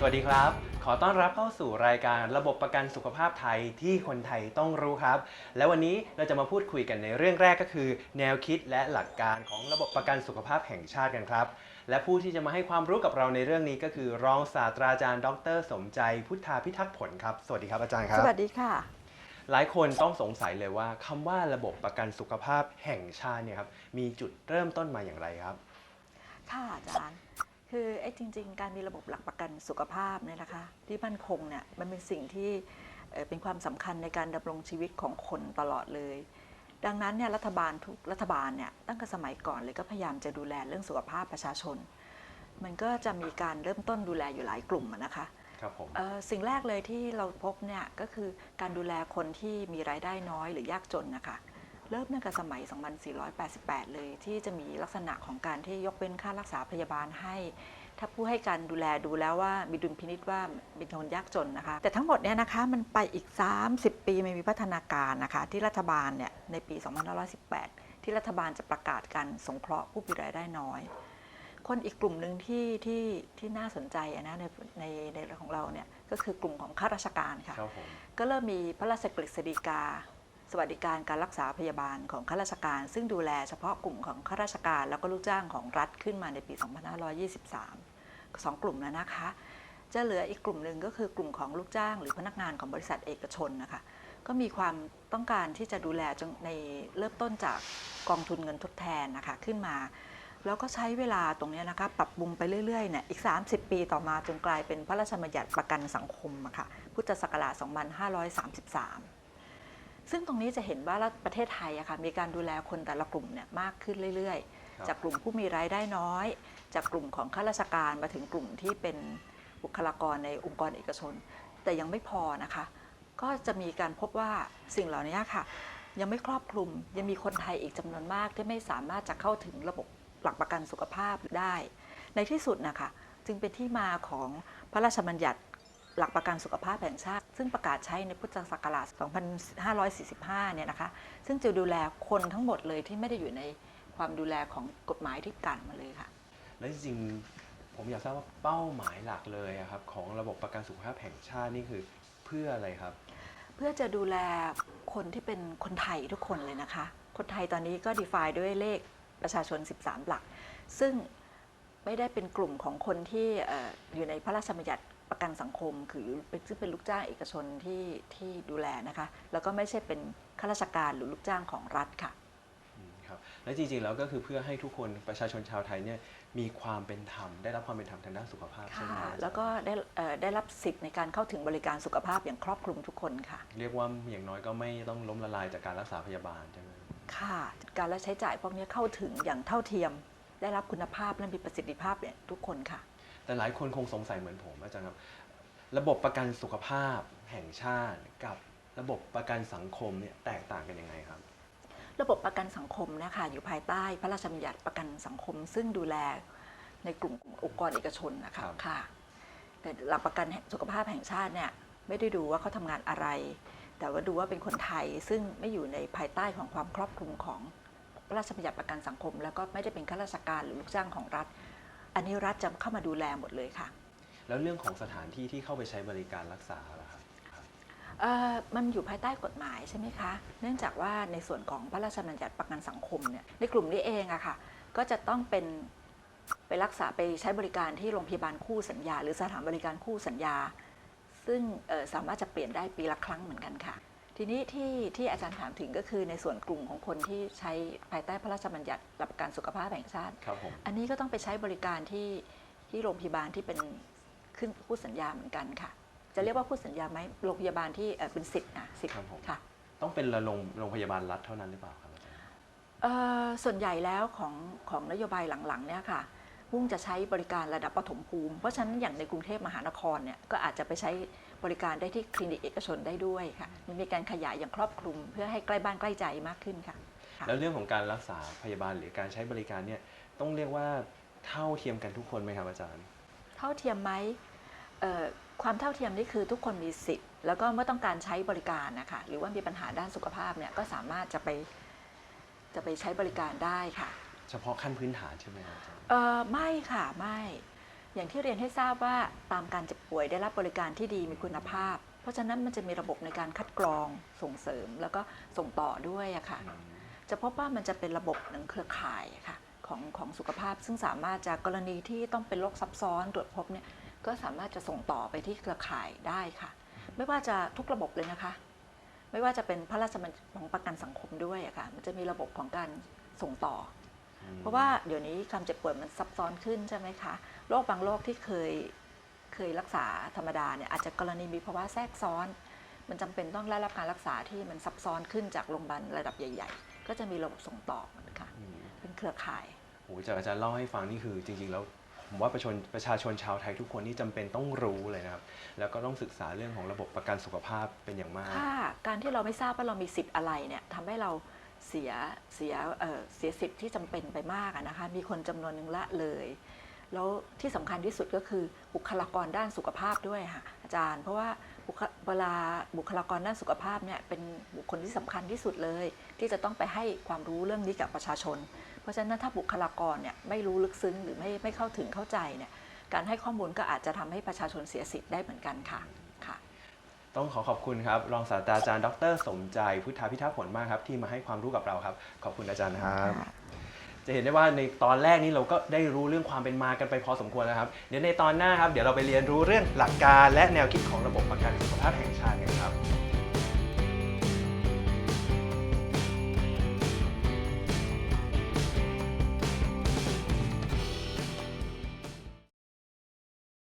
สวัสดีครับ ขอต้อนรับเข้าสู่รายการระบบประกันสุขภาพไทยที่คนไทยต้องรู้ครับ และวันนี้เราจะมาพูดคุยกันในเรื่องแรกก็คือ แนวคิดและหลักการของระบบประกันสุขภาพแห่งชาติกันครับ และผู้ที่จะมาให้ความรู้กับเราในเรื่องนี้ก็คือ รองศาสตราจารย์ ดร สมใจ พุทธาพิทักษ์ผลครับ สวัสดีครับอาจารย์ครัสบวัสดีค่ะ หลายคนต้องสงสัยเลยว่าคำว่าระบบประกันสุขภาพแห่งชาติเนี่ยครับมีจุดเริ่มต้นมาอย่างไรครับ ค่ะอาจารย์ คือไอ้จริง ๆ การมีระบบหลักประกันสุขภาพเนี่ยนะคะที่มั่นคงเนี่ยมันเป็นสิ่งที่เอ่อเป็นความสำคัญในการดำรงชีวิตของคนตลอดเลย ดังนั้นเนี่ยรัฐบาลทุกรัฐบาลเนี่ยตั้งแต่สมัยก่อนเลยก็พยายามจะดูแลเรื่องสุขภาพประชาชน มันก็จะมีการเริ่มต้นดูแลอยู่หลายกลุ่มอะนะคะครับผมเอ่อสิ่งแรกเลยที่เราพบเนี่ยก็คือการดูแลคนที่มีรายได้น้อยหรือยากจนนะคะ เริ่มตั้งแต่สมัย 2488 เลย ที่จะมีลักษณะของการที่ยกเว้นค่ารักษาพยาบาลให้ ถ้าผู้ให้การดูแลดูแล้วว่ามีดุลพินิษว่าเป็นคนยากจนนะคะ แต่ทั้งหมดเนี่ยนะคะมันไปอีก 30 ปีมันมีพัฒนาการนะคะ ที่รัฐบาลเนี่ยในปี 2518 ที่รัฐบาลจะประกาศการสงเคราะห์ผู้มีรายได้น้อย คนอีกกลุ่มหนึ่งที่ที่ที่น่าสนใจอะนะในในในเรื่องของเราเนี่ยก็คือกลุ่มของข้าราชการค่ะครับผมก็เริ่มมีพระราชกฤษฎีกา สวัสดิการการรักษาพยาบาลของข้าราชการ ซึ่งดูแลเฉพาะกลุ่มของข้าราชการ แล้วก็ลูกจ้างของรัฐขึ้นมาในปี 2523สองกลุ่มแล้วนะคะ จะเหลืออีกกลุ่มหนึ่งก็คือกลุ่มของลูกจ้าง หรือพนักงานของบริษัทเอกชนนะคะก็มีความต้องการที่จะดูแลจงในเริ่มต้นจากกองทุนเงินทดแทนนะคะขึ้นมา แล้วก็ใช้เวลาตรงนี้นะคะปรับปรุงไปเรื่อยๆเนี่ยอีก 30 ปีต่อมาจนกลายเป็นพระราชบัญญัติประกันสังคมอะค่ะพุทธศักราช 2533 ซึ่งตรงนี้จะเห็นว่ารัฐประเทศไทยอะค่ะมีการดูแลคนแต่ละกลุ่มเนี่ยมากขึ้นเรื่อยครับๆจากกลุ่มผู้มีรายได้น้อย จากกลุ่มของข้าราชการมาถึงกลุ่มที่เป็นบุคลากรในองค์กรเอกชน แต่ยังไม่พอนะคะ ก็จะมีการพบว่าสิ่งเหล่านี้ค่ะ ยังไม่ครอบคลุมยังมีคนไทยอีกจำนวนมากที่ไม่สามารถจะเข้าถึงระบบหลักประกันสุขภาพได้ ในที่สุดนะคะจึงเป็นที่มาของพระราชบัญญัติ หลักประกันสุขภาพแห่งชาติ ซึ่งประกาศใช้ในพุทธศักราช 2545 เนี่ยนะคะ ซึ่งจะดูแลคนทั้งหมดเลยที่ไม่ได้อยู่ในความดูแลของกฎหมายที่กันมาเลยค่ะ และจริงๆผมอยากทราบว่าเป้าหมายหลักเลยอะครับของระบบประกันสุขภาพแห่งชาตินี่คือเพื่ออะไรครับ เพื่อจะดูแลคนที่เป็นคนไทยทุกคนเลยนะคะ คนไทยตอนนี้ก็ define ด้วยเลขประชาชน 13 หลัก ซึ่งไม่ได้เป็นกลุ่มของคนที่เอ่ออยู่ในพระราชบัญญัติ ประกันสังคมคือเป็นซึ่งเป็นลูกจ้างเอกชนที่ที่ดูแลนะคะ แล้วก็ไม่ใช่เป็นข้าราชการหรือลูกจ้างของรัฐค่ะอืมครับและจริงๆแล้วก็คือเพื่อให้ทุกคนประชาชนชาวไทยเนี่ยมีความเป็นธรรมได้รับความเป็นธรรมทางด้านสุขภาพใช่ไหมค่ะครับอาจารย์แล้วก็ได้เอ่อได้รับสิทธิ์ในการเข้าถึงบริการสุขภาพอย่างครอบคลุมทุกคนค่ะ เรียกว่าอย่างน้อยก็ไม่ต้องล้มละลายจากการรักษาพยาบาลใช่ไหมค่ะการและใช้จ่ายพวกนี้เข้าถึงอย่างเท่าเทียม ได้รับคุณภาพและมีประสิทธิภาพเนี่ยทุกคนค่ะ แต่หลายคนคงสงสัยเหมือนผมอาจารย์ครับ ระบบประกันสุขภาพแห่งชาติกับระบบประกันสังคมเนี่ยแตกต่างกันยังไงครับ ระบบประกันสังคมเนะคะอยู่ภายใต้พระราชบัญญัติประกันสังคม ซึ่งดูแลในกลุ่มองค์กรเอกชนนะครัคะบค่ะ แต่หลักประกันสุขภาพแห่งชาติเนี่ยไม่ได้ดูว่าเขาทำงานอะไร แต่ว่าดูว่าเป็นคนไทยซึ่งไม่อยู่ในภายใต้ของความครอบคลุมของพระราชบัญญัติประกันสังคม แล้วก็ไม่ได้เป็นข้าราชการหรือลูกจ้างของรัฐ อันนี้รัฐจะเข้ามาดูแลหมดเลยค่ะ แล้วเรื่องของสถานที่ที่เข้าไปใช้บริการรักษาล่ะครับครับเอ่อมันอยู่ภายใต้กฎหมายใช่ไหมคะ เนื่องจากว่าในส่วนของพระราชบัญญัติประกันสังคมเนี่ยในกลุ่มนี้เองอะค่ะ ก็จะต้องเป็นไปรักษาไปใช้บริการที่โรงพยาบาลคู่สัญญา หรือสถานบริการคู่สัญญา ซึ่งเอ่อสามารถจะเปลี่ยนได้ปีละครั้งเหมือนกันค่ะ ทีนี้ที่ที่อาจารย์ถามถึงก็คือในส่วนกลุ่มของคนที่ใช้ภายใต้พระราชบัญญัติหลักประกันสุขภาพแห่งชาติ ครับผม อันนี้ก็ต้องไปใช้บริการที่ที่โรงพยาบาลที่เป็นขึ้นคู่สัญญาเหมือนกันค่ะ จะเรียกว่าคู่สัญญาไหมโรงพยาบาลที่เอ่อเป็นสิทธิ์นะสิทธิ์ครับผม ค่ะ ต้องเป็นโรงโรงพยาบาลรัฐเท่านั้นหรือเปล่าครับอาจารย์ เอ่อส่วนใหญ่แล้วของของนโยบายหลังๆเนี่ยค่ะมุ่งจะใช้บริการระดับปฐมภูมิ เพราะฉะนั้นอย่างในกรุงเทพมหานครเนี่ยก็อาจจะไปใช้ บริการได้ที่คลินิกเอกชนได้ด้วยค่ะมันมีการขยายอย่างครอบคลุมเพื่อให้ใกล้บ้านใกล้ใจมากขึ้นค่ะค่ะ แล้วเรื่องของการรักษาพยาบาลหรือการใช้บริการเนี่ยต้องเรียกว่าเท่าเทียมกันทุกคนไหมครับอาจารย์ เท่าเทียมไหมเอ่อความเท่าเทียมนี่คือทุกคนมีสิทธิ์แล้วก็เมื่อต้องการใช้บริการนะคะหรือว่ามีปัญหาด้านสุขภาพเนี่ยก็สามารถจะไปจะไปใช้บริการได้ค่ะ เฉพาะขั้นพื้นฐานใช่ไหมครับอาจารย์เออไม่ค่ะไม่ อย่างที่เรียนให้ทราบว่าตามการเจ็บป่วยได้รับบริการที่ดีมีคุณภาพ เพราะฉะนั้นมันจะมีระบบในการคัดกรองส่งเสริมแล้วก็ส่งต่อด้วยอะค่ะ จะพบว่ามันจะเป็นระบบหนึ่งเครือข่ายค่ะของของสุขภาพ ซึ่งสามารถจากกรณีที่ต้องเป็นโรคซับซ้อนตรวจพบเนี่ยก็สามารถจะส่งต่อไปที่เครือข่ายได้ค่ะ ไม่ว่าจะทุกระบบเลยนะคะ ไม่ว่าจะเป็นพระราชบัญญัติของประกันสังคมด้วยอะค่ะมันจะมีระบบของการส่งต่อ เพราะว่าเดี๋ยวนี้ความเจ็บป่วยมันซับซ้อนขึ้นใช่ไหมคะโรคบางโรคที่เคยเคยรักษาธรรมดาเนี่ยอาจจะกรณีมีภาวะแทรกซ้อน มันจำเป็นต้องได้รับการรักษาที่มันซับซ้อนขึ้นจากโรงพยาบาลระดับใหญ่ ๆ ก็จะมีระบบส่งต่อนะคะอืมเป็นเครือข่ายโอ้โหจากอาจารย์เล่าให้ฟังนี่คือจริง ๆ แล้วผมว่าประชาชนประชาชนชาวไทยทุกคนที่จำเป็นต้องรู้เลยนะครับ แล้วก็ต้องศึกษาเรื่องของระบบประกันสุขภาพเป็นอย่างมากถ้าการที่เราไม่ทราบว่าเรามีสิทธิ์อะไรเนี่ยทำให้เรา เสียเสียเเสียสิทธิ์ที่จำเป็นไปมากนะคะ มีคนจำนวนหนึ่งละเลย แล้วที่สำคัญที่สุดก็คือบุคลากรด้านสุขภาพด้วยค่ะอาจารย์ เพราะว่าเวลาบุคลากรด้านสุขภาพเนี่ยเป็นบุคคลที่สำคัญที่สุดเลย ที่จะต้องไปให้ความรู้เรื่องนี้กับประชาชน เพราะฉะนั้นถ้าบุคลากรเนี่ยไม่รู้ลึกซึ้งหรือไม่ไม่เข้าถึงเข้าใจเนี่ยการให้ข้อมูลก็อาจจะทำให้ประชาชนเสียสิทธิ์ได้เหมือนกันค่ะ ต้องขอขอบคุณครับ รองศาสตราจารย์ ดร สมใจ พุทธาพิทักษ์ผลมากครับ ที่มาให้ความรู้กับเราครับ ขอบคุณอาจารย์ครับ จะเห็นได้ว่าในตอนแรกนี้เราก็ได้รู้เรื่องความเป็นมากันไปพอสมควรแล้วครับ เดี๋ยวในตอนหน้าครับ เดี๋ยวเราไปเรียนรู้เรื่องหลักการและแนวคิดของระบบประกันสุขภาพแห่งช